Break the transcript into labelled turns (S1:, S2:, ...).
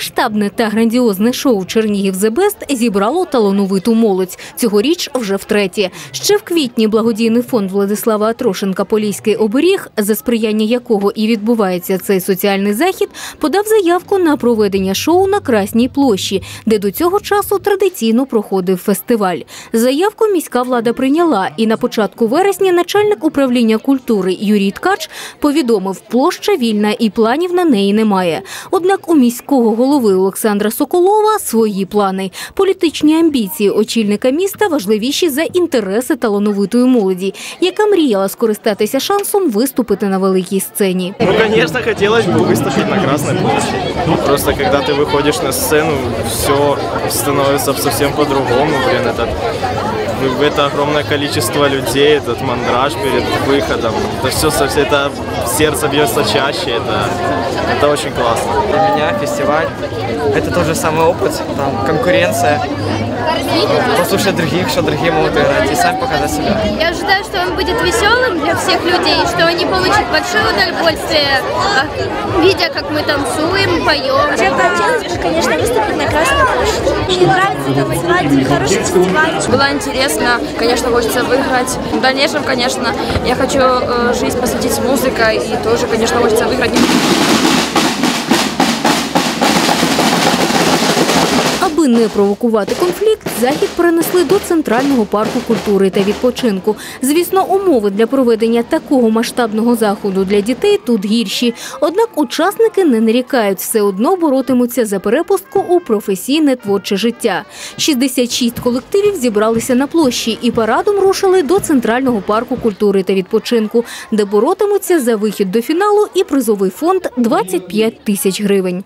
S1: Масштабне та грандіозне шоу Чернігів The Best зібрало талановиту молодь. Цьогоріч вже втретє. Ще в квітні благодійний фонд Владислава Атрошенка Поліський оберіг, за сприяння якого і відбувається цей соціальний захід, подав заявку на проведення шоу на Красній площі, де до цього часу традиційно проходив фестиваль. Заявку міська влада прийняла, і на початку вересня начальник управління культури Юрій Ткач повідомив, площа вільна і планів на неї немає. Однак у міського голови Олександра Соколова свої плани. Політичні амбіції очільника міста важливіші за інтереси талановитої молоді, яка мріяла скористатися шансом виступити на великій сцені.
S2: Ну, конечно, хотелось бы выступить на Красной площади. Просто когда ты выходишь на сцену, все становится совсем по-другому, блин, это, это огромное количество людей, этот мандраж перед выходом, это все, совсем, это сердце бьется чаще, это, это очень классно.
S3: Для меня фестиваль – это тот же самый опыт, там конкуренция, послушать других, что другие могут играть, и сами показать себя.
S4: Я ожидаю, что он будет веселым для всех людей, что они получат большое удовольствие, а, видя, как мы танцуем, поем.
S5: Мне хотелось бы, конечно, выступить на Красной площади. Мне нравится танцевать, хороший фестиваль.
S6: Было интересно, конечно, хочется выиграть. В дальнейшем, конечно, я хочу э, жизнь посвятить музыкой и тоже, конечно, хочется выиграть.
S1: Не провокувати конфлікт, захід перенесли до центрального парку культури та відпочинку. Звісно, умови для проведення такого масштабного заходу для дітей тут гірші. Однак учасники не нарікають, все одно боротимуться за перепустку у професійне творче життя. 66 колективів зібралися на площі і парадом рушили до центрального парку культури та відпочинку, де боротимуться за вихід до фіналу і призовий фонд 25 тисяч гривень.